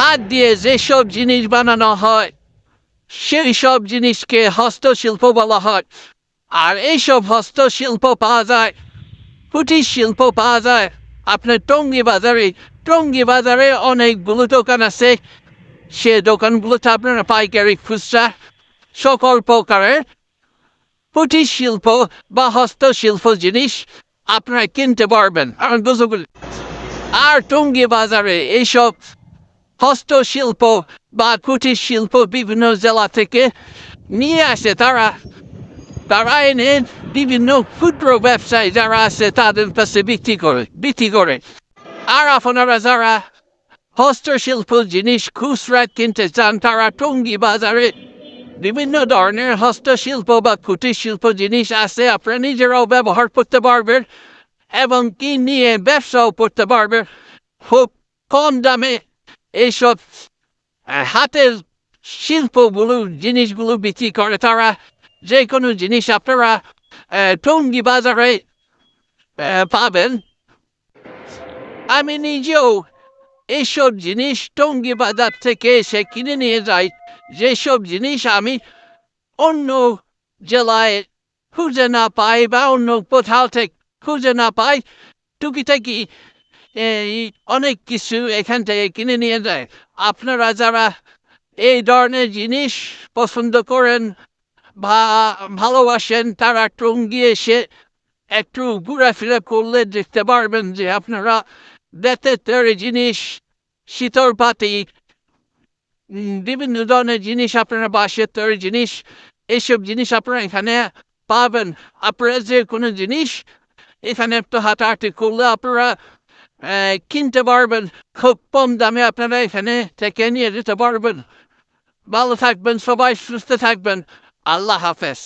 হাত দিয়ে যেসব জিনিস বানানো হয়, সেই সব জিনিসকে হস্তশিল্প বলা হয়। আর এইসব হস্তশিল্প পাওয়া যায় কুটির শিল্প পাওয়া যায়। আপনার টঙ্গি বাজারে টঙ্গি বাজারে অনেকগুলো দোকান আছে। সে দোকানগুলোতে আপনারা পাইকারি খুচরা, সকল প্রকারের কুটির শিল্প বা হস্তশিল্প জিনিস আপনারা কিনতে পারবেন। আর আর টঙ্গি বাজারে এইসব হস্তশিল্প বা কুটির শিল্প বিভিন্ন জেলা থেকে নিয়ে আসে তারা। তারা এনে বিভিন্ন ক্ষুদ্র ব্যবসায়ী যারা আছে তাদের কাছে বিক্রি করে বিক্রি করে। আর আপনারা যারা হস্তশিল্প জিনিস, খুচরা কিনতে চান, তারা টঙ্গি বাজারে বিভিন্ন ধরনের হস্তশিল্প বা কুটির শিল্প জিনিস আছে, আপনারা নিজেরাও ব্যবহার করতে পারবেন এবং কি নিয়ে ব্যবসাও করতে পারবেন। খুব কম দামে এইসব হাতের শিল্পগুলো, জিনিসগুলো বিক্রি করে তারা। যে কোনো জিনিস আপনারা টঙ্গি বাজারে পাবেন। আমি নিজেও এইসব জিনিস টঙ্গি বাজার থেকে এসে কিনে নিয়ে যাই। যেসব জিনিস আমি অন্য জেলায় খুঁজে না পাই বা অন্য কোথাও থেকে খুঁজে না পাই, টুকিটাকি এই অনেক কিছু এখান থেকে কিনে নিয়ে যায়। আপনারা যারা এই ধরনের জিনিস পছন্দ করেন বা ভালোবাসেন, তারা টঙ্গি এসে একটু ঘোরাফেরা করলে দেখতে পারবেন যে আপনারা বেতের তৈরি জিনিস, শীতল পাতি বিভিন্ন ধরনের জিনিস আপনারা, বাঁশের তৈরি জিনিস এইসব জিনিস আপনারা এখানে পাবেন। আপনারা যে কোনো জিনিস এখানে একটু হাঁটাহাঁটি করলে আপনারা কিনতে পারবেন খুব কম দামে আপনারা এখানে থেকে নিয়ে যেতে পারবেন ভালো থাকবেন সবাই সুস্থ থাকবেন আল্লাহ হাফেজ